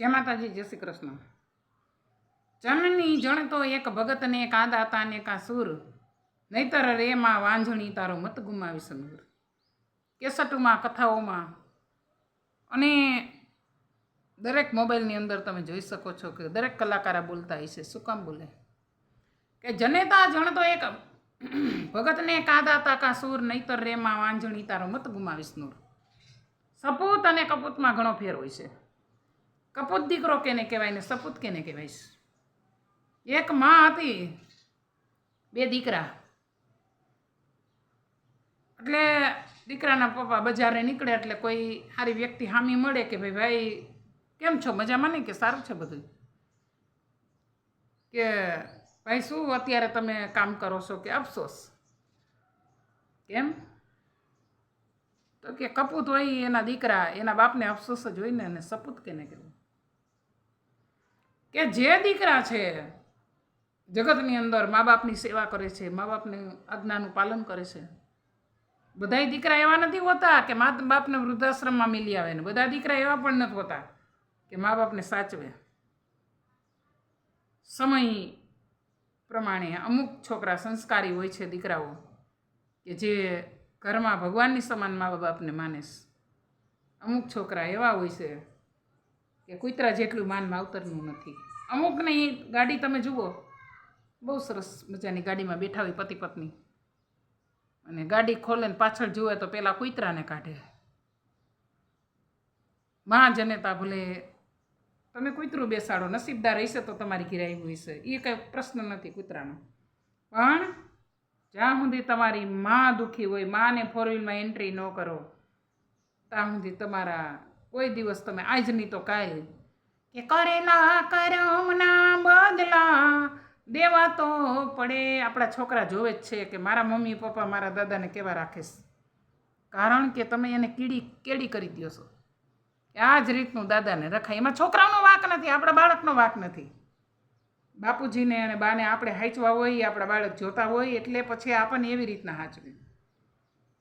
જય માતાજી, જય શ્રી કૃષ્ણ. ચનની જણ તો એક ભગતને કાદાતા ને કા સુર. નહીતર રેમાં વાંઝણી તારો મત ગુમાવી સનુર કેસટમાં, કથાઓમાં અને દરેક મોબાઈલની અંદર તમે જોઈ શકો છો કે દરેક કલાકારા બોલતા હશે શું કામ બોલે? કે જનેતા જણ તો એક ભગતને કાદાતા કા સુર, નહીતર રેમાં વાંઝણી તારો મત ગુમાવીશ નૂર. સપૂત અને કપૂતમાં ઘણો ફેર હોય છે. કપૂત દીકરો કેને કહેવાય ને સપૂત કેને કહેવાય? એક માં હતી, બે દીકરા. એટલે દીકરાના પપ્પા બજારે નીકળે એટલે કોઈ સારી વ્યક્તિ હામી મળે કે ભાઈ ભાઈ, કેમ છો? મજામાં નહીં કે સારું છે બધું? કે, ભાઈ, શું અત્યારે તમે કામ કરો છો કે અફસોસ? કેમ? તો કે કપૂત હોય એના દીકરા, એના બાપને અફસોસ જ હોય ને, અને સપૂત કેને કહેવું કે જે દીકરા છે, જગતની અંદર મા બાપની સેવા કરે છે, મા બાપની આજ્ઞાનું પાલન કરે છે. બધાય દીકરા એવા નથી હોતા કે મા બાપને વૃદ્ધાશ્રમમાં મિલી આવે ને. બધા દીકરા એવા પણ નથી હોતા કે મા બાપને સાચવે. સમય પ્રમાણે અમુક છોકરા સંસ્કારી હોય છે દીકરાઓ કે જે ઘરમાં ભગવાનની સમાન મા બાપને માને અમુક છોકરા એવા હોય છે કે કૂતરા જેટલું માન માવતરનું નથી. અમુકની ગાડી તમે જુઓ, બહુ સરસ મજાની ગાડીમાં બેઠા હોય પતિ પત્ની. અને ગાડી ખોલે ને પાછળ જુએ તો પેલા કૂતરાને કાઢે. મહાજનેતા જનેતા ભલે તમે કૂતરું બેસાડો, નસીબદાર હશે તો તમારી ઘેર આવ્યું હશે. એ કંઈ પ્રશ્ન નથી કૂતરાનો. પણ જ્યાં સુધી તમારી માં દુઃખી હોય, માને ફોર વ્હીલમાં એન્ટ્રી ન કરો, ત્યાં સુધી તમારા કોઈ દિવસ તમે આજની તો કાલ. કે કરેલા કરમના બદલા દેવા તો પડે. આપણા છોકરા જોવે જ છે કે મારા મમ્મી પપ્પા મારા દાદાને કેવા રાખીશ. કારણ કે તમે એને કીડી કેડી કરી દો છો. આ જ રીતનું દાદાને રખાય. એમાં છોકરાઓનો વાંક નથી, આપણા બાળકનો વાંક નથી. બાપુજીને અને બાને આપણે હાંચવા હોય, આપણા બાળક જોતા હોય, એટલે પછી આપણને એવી રીતના હાંચવી.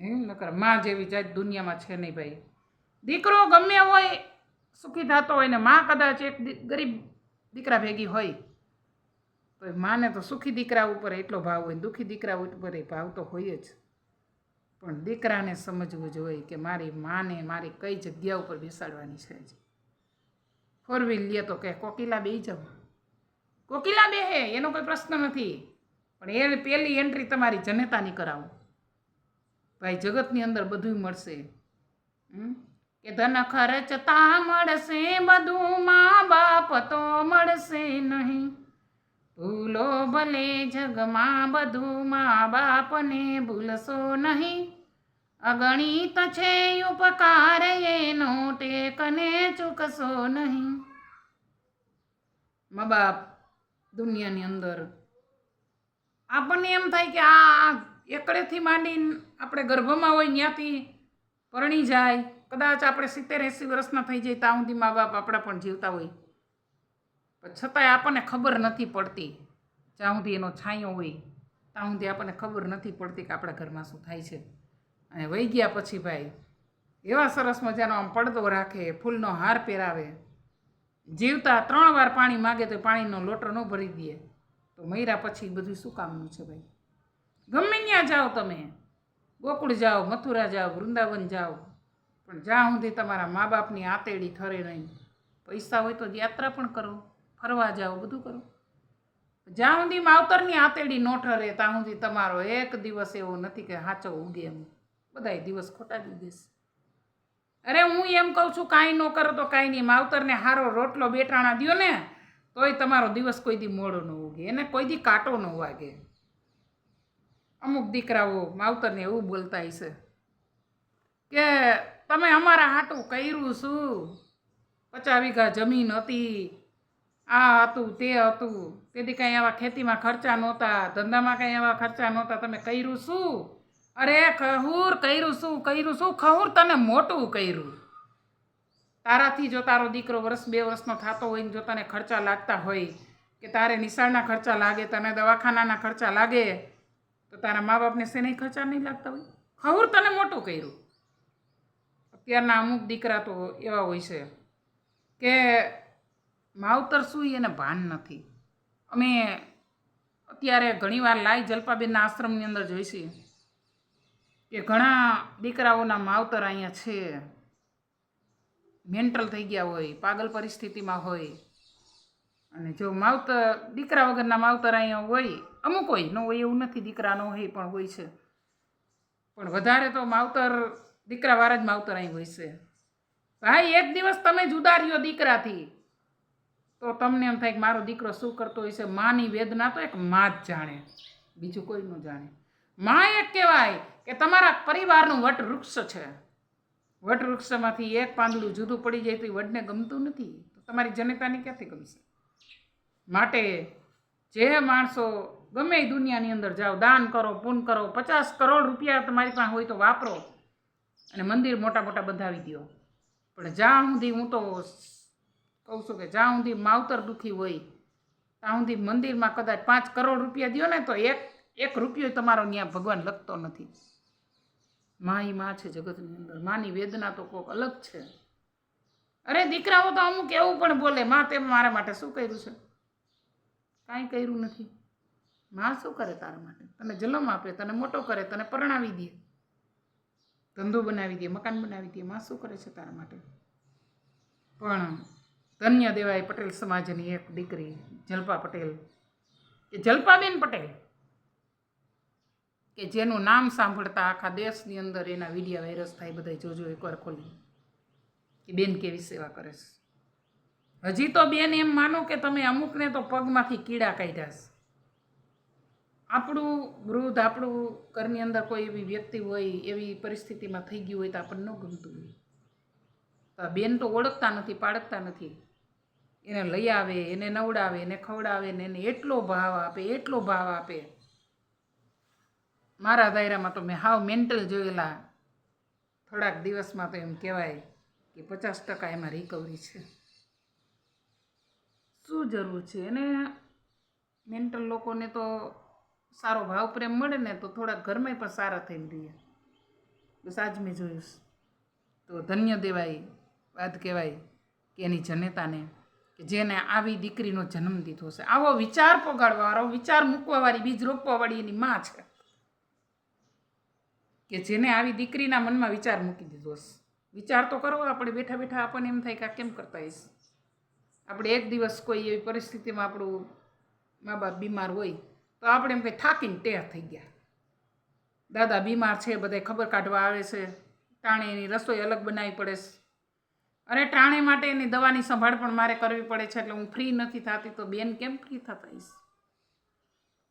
હમ નકરમાં જેવી જાત દુનિયામાં છે નહીં ભાઈ. દીકરો ગમે હોય, સુખી થતો હોય ને માં કદાચ એક ગરીબ દીકરા ભેગી હોય, તો માને તો સુખી દીકરા ઉપર એટલો ભાવ હોય દુઃખી દીકરા ઉપર એ ભાવ તો હોય જ. પણ દીકરાને સમજવું જોઈએ કે મારી માને મારી કઈ જગ્યા ઉપર બેસાડવાની છે ફોર વ્હીલ લે તો કે કોકિલા બે જાવ કોકિલા બે હે એનો કોઈ પ્રશ્ન નથી. પણ એ પહેલી એન્ટ્રી તમારી જનતાની કરાવો. ભાઈ જગતની અંદર બધું મળશે. હમ? કે ધન ખર્ચતા મળશે, બધું મા બાપ તો મળશે નહીં. ભૂલો ભલે જગમાં બધું મા બાપને ભૂલશો નહીં. અગણિત છે ઉપકાર એનો ટેકને ચૂકશો નહીં. મા બાપ, દુનિયાની અંદર આપણને એમ થાય કે આ એકડેથી માંડીને આપણે ગર્ભમાં હોય ત્યાંથી પરણી જાય. કદાચ આપણે સિત્તેર એંસી વર્ષના થઈ જાય ત્યાં સુધી મા બાપ આપણા પણ જીવતા હોય. છતાંય આપણને ખબર નથી પડતી જ્યાં સુધી એનો છાંયો હોય, ત્યાં સુધી આપણને ખબર નથી પડતી કે આપણા ઘરમાં શું થાય છે. અને વહી ગયા પછી ભાઈ, એવા સરસ મજાનો આમ પડદો રાખે, ફૂલનો હાર પહેરાવે. જીવતા ત્રણ વાર પાણી માગે તો પાણીનો લોટો ન ભરી દે. તો મર્યા પછી બધું શું કામનું છે ભાઈ? ગમે ત્યાં જાઓ તમે. ગોકુળ જાઓ, મથુરા જાઓ, વૃંદાવન જાઓ પણ જ્યાં સુધી તમારા મા બાપની આતેડી ઠરે નહીં, પૈસા હોય તો યાત્રા પણ કરો, ફરવા જાઓ, બધું કરો. જ્યાં સુધી માવતરની આતેડી ન ઠરે, ત્યાં સુધી તમારો એક દિવસ એવો નથી કે હાચો ઉગે એમ. બધાય દિવસ ખોટા જ ઉગેશે અરે હું એમ કહું છું, કાંઈ ન કરો તો કાંઈ નહીં. માવતરને હારો રોટલો બેટાણા દ્યો ને, તોય તમારો દિવસ કોઈ દી મોડો ન ઉગે એને કોઈ દી કાંટો ન વાગે. અમુક દીકરાઓ માવતરને એવું બોલતા હશે કે તમે અમારા હાટું કર્યું શું પચાસ વીઘા જમીન હતી. આ હતું, તે હતું. તેથી કાંઈ આવા ખેતીમાં ખર્ચા નહોતા, ધંધામાં કાંઈ એવા ખર્ચા નહોતા. તમે કર્યું શું? અરે, ખહુર કર્યું શું? કર્યું શું? ખહુર તને મોટું કર્યું. તારાથી જો તારો દીકરો વર્ષ બે વર્ષનો થતો હોય ને જો તને ખર્ચા લાગતા હોય, કે તારે નિશાળના ખર્ચા લાગે, તને દવાખાનાના ખર્ચા લાગે, તો તારા મા બાપને શેને ખર્ચા નહીં લાગતા હોય? ખહુર તને મોટું કર્યું. અત્યારના અમુક દીકરા તો એવા હોય છે કે માવતર શું એને ભાન નથી. અમે અત્યારે ઘણીવાર લાઈ જલપાબેનના આશ્રમની અંદર જોઈશી કે ઘણા દીકરાઓના માવતર અહીંયા છે. મેન્ટલ થઈ ગયા હોય, પાગલ પરિસ્થિતિમાં હોય. અને જો માવતર, દીકરા વગરના માવતર અહીંયા હોય, અમુક હોય, ન હોય એવું નથી, દીકરા ન હોય પણ હોય છે. પણ વધારે તો માવતર દીકરાવાળા જ માવતર અહીં હોય છે ભાઈ, એક દિવસ તમે જુદા રહ્યો દીકરાથી. તો તમને એમ થાય કે મારો દીકરો શું કરતો હોય છે માની વેદના તો એક મા જ જાણે. બીજું કોઈ ન જાણે. મા એક કહેવાય કે તમારા પરિવારનું વટવૃક્ષ છે. વટવૃક્ષમાંથી એક પાંદડું જુદું પડી જાય તો એ વડને ગમતું નથી. તો તમારી જનતાને ક્યાંથી ગમશે? માટે જે માણસો ગમે દુનિયાની અંદર જાઓ, દાન કરો, પૂન કરો, પચાસ કરોડ રૂપિયા તમારી પાસે હોય તો વાપરો. અને મંદિર મોટા મોટા બંધાવી દો પણ જ્યાં સુધી હું તો કહું છું કે જ્યાં સુધી માવતર દુઃખી હોય, ત્યાં સુધી મંદિરમાં કદાચ પાંચ કરોડ રૂપિયા દો ને, તો એક એક રૂપિયો તમારો ત્યાં ભગવાન લખતો નથી. મા ઈ માં છે જગતની અંદર. માની વેદના તો કોઈક અલગ છે. અરે દીકરાઓ તો અમુક એવું પણ બોલે, માં, તે મારા માટે શું કર્યું છે? કાંઈ કર્યું નથી. માં શું કરે તારા માટે? તને જલમ આપે, તને મોટો કરે, તને પરણાવી દે. ધંધો બનાવી દે, મકાન બનાવી દે, માં શું કરે છે તારા માટે? પણ ધન્ય દેવાય પટેલ સમાજની એક દીકરી, જલપા પટેલ. કે જલપાબેન પટેલ, કે જેનું નામ સાંભળતા આખા દેશની અંદર એના વિડીયા વાયરસ થાય બધા જોજો એકવાર ખોલી. કે બેન કેવી સેવા કરે છે? હજી તો બેન એમ માનો કે તમે અમુકને તો પગમાંથી કીડા કાઢ્યા છે. આપણું વૃદ્ધ આપણું ઘરની અંદર કોઈ એવી વ્યક્તિ હોય, એવી પરિસ્થિતિમાં થઈ ગયું હોય તો આપણને ન ગમતું હોય. તો બેન તો ઓળખતા નથી પાડકતા નથી. એને લઈ આવે, એને નવડાવે, એને ખવડાવે ને એને એટલો ભાવ આપે, એટલો ભાવ આપે. મારા દાયરામાં તો મેં હાવ મેન્ટલ જોયેલા. થોડાક દિવસમાં તો એમ કહેવાય કે પચાસ ટકા એમાં રિકવરી છે. શું જરૂર છે? એને મેન્ટલ લોકોને તો સારો ભાવ પ્રેમ મળે ને તો થોડાક ઘરમાં પણ સારા થઈને રહીએ. બસ આજ મેં જોયું તો ધન્ય દેવાય, વાત કહેવાય કે એની જનેતાને કે જેને આવી દીકરીનો જન્મ દીધો છે. આવો વિચાર પગાડવાવાળો વિચાર મૂકવાવાળી બીજ રોપવાવાળી એની માં છે. કે જેને આવી દીકરીના મનમાં વિચાર મૂકી દીધો છે. વિચાર તો કરો, આપણે બેઠા બેઠા આપણને એમ થાય કે આ કેમ કરતા હઈશ આપણે એક દિવસ કોઈ એવી પરિસ્થિતિમાં આપણું મા બાપ બીમાર હોય તો આપણે એમ કંઈ થાકીને ટેર થઈ ગયા. દાદા બીમાર છે, બધાય ખબર કાઢવા આવે છે. ટાણે એની રસોઈ અલગ બનાવવી પડે છે. અરે ટાણે માટે એની દવાની સંભાળ પણ મારે કરવી પડે છે, એટલે હું ફ્રી નથી થતી તો બેન કેમ ફ્રી થતા હઈશ?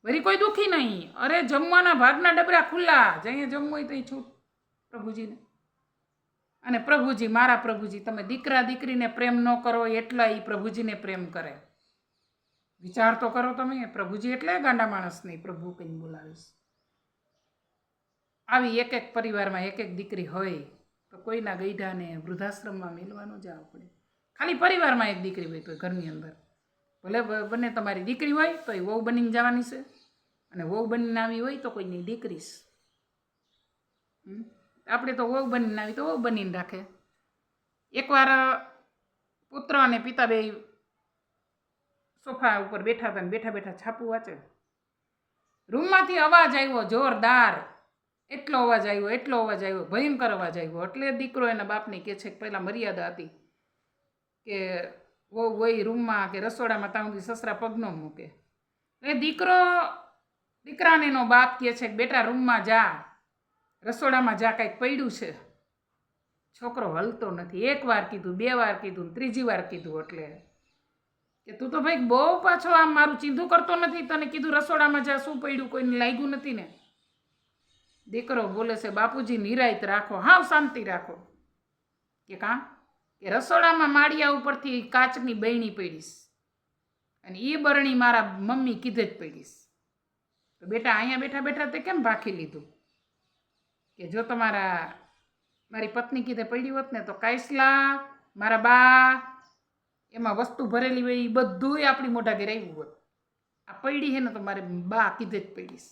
વરી કોઈ દુઃખી નહીં. અરે જમવાના ભાગના ડબરા ખુલ્લા. જઈએ જમવું હોય તો છૂટ. પ્રભુજીને. અને પ્રભુજી, મારા પ્રભુજી, તમે દીકરા દીકરીને પ્રેમ ન કરો એટલા એ પ્રભુજીને પ્રેમ કરે. વિચાર તો કરો તમે, પ્રભુજી એટલે ગાંડા માણસ નહીં, પ્રભુ કંઈ બોલાવીશ. આવી એક એક પરિવારમાં એક એક દીકરી હોય, તો કોઈના ગઈઢાને વૃદ્ધાશ્રમમાં મેળવાનો જ આવ પડે. ખાલી પરિવારમાં એક દીકરી હોય તો ઘરની અંદર. ભલે બંને તમારી દીકરી હોય તો એ વહુ બનીને જવાની છે. અને વહુ બનીને આવી હોય તો કોઈની દીકરી છે? આપણે તો વહુ બનીને આવી તો વહુ બનીને રાખે. એકવાર પુત્ર અને પિતા બે સોફા ઉપર બેઠા હતા બેઠા બેઠા છાપું વાંચે. રૂમમાંથી અવાજ આવ્યો, જોરદાર. એટલો અવાજ આવ્યો, એટલો અવાજ આવ્યો, ભયંકર અવાજ આવ્યો. એટલે દીકરો એના બાપને કહે છે કે પહેલાં મર્યાદા હતી કે વહુ હોય રૂમમાં કે રસોડામાં સુધી સસરા પગનો મૂકે. એ દીકરો, દીકરાને એનો બાપ કહે છે કે બેટા, રૂમમાં જા. રસોડામાં જા, કાંઈક પડ્યું છે. છોકરો હલતો નથી. એક વાર કીધું, બે વાર કીધું ત્રીજી વાર કીધું એટલે કે તું તો ભાઈ બહુ પાછો આમ મારું ચીંધું કરતો નથી, તને કીધું રસોડામાં જા શું પડ્યું કોઈને લાગ્યું નથી ને. દીકરો બોલે છે, બાપુજી, નિરાયત રાખો, હાવ શાંતિ રાખો. કે કાં? કે રસોડામાં માળિયા ઉપરથી કાચની બહેણી પડીશ. અને એ બરણી મારા મમ્મી કીધે જ પડીશ. તો બેટા, અહીંયા બેઠા બેઠા તે કેમ ભાખી લીધું? કે જો તમારા, મારી પત્ની કીધે પડી હોત ને, તો કાયસલા, મારા બા એમાં વસ્તુ ભરેલી હોય એ બધુંય આપણી મોઢા ઘેર આવ્યું હોય. આ પડી છે ને તો મારે બા કીધે જ પડીશ.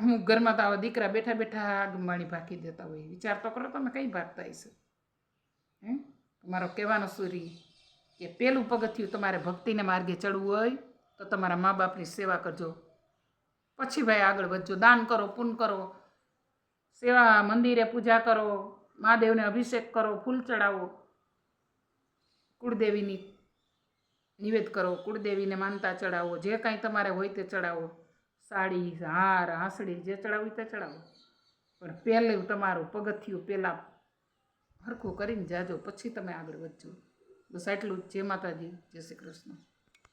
હું ઘરમાં તો આવા દીકરા બેઠા બેઠા આગમાણી ભાખી દેતા હોય. વિચાર તો કરો તમે કઈ ભાગતા હશે હે? મારો કહેવાનો સુરી કે પેલું પગથિયું તમારે ભક્તિને માર્ગે ચડવું હોય તો તમારા મા બાપની સેવા કરજો. પછી ભાઈ આગળ વધજો. દાન કરો, પૂન કરો. સેવા મંદિરે પૂજા કરો. મહાદેવને અભિષેક કરો, ફૂલ ચડાવો. કુળદેવીની નિવેદ કરો, કુળદેવીને માનતા ચડાવો, જે કાંઈ તમારે હોય તે ચડાવો. સાડી, હાર હાંસડી જે ચડાવવું તે ચડાવો. પણ પહેલું તમારું પગથિયું પહેલાં હરખું કરીને જાજો, પછી તમે આગળ વધજો. બસ આટલું જ. જય માતાજી, જય શ્રી કૃષ્ણ.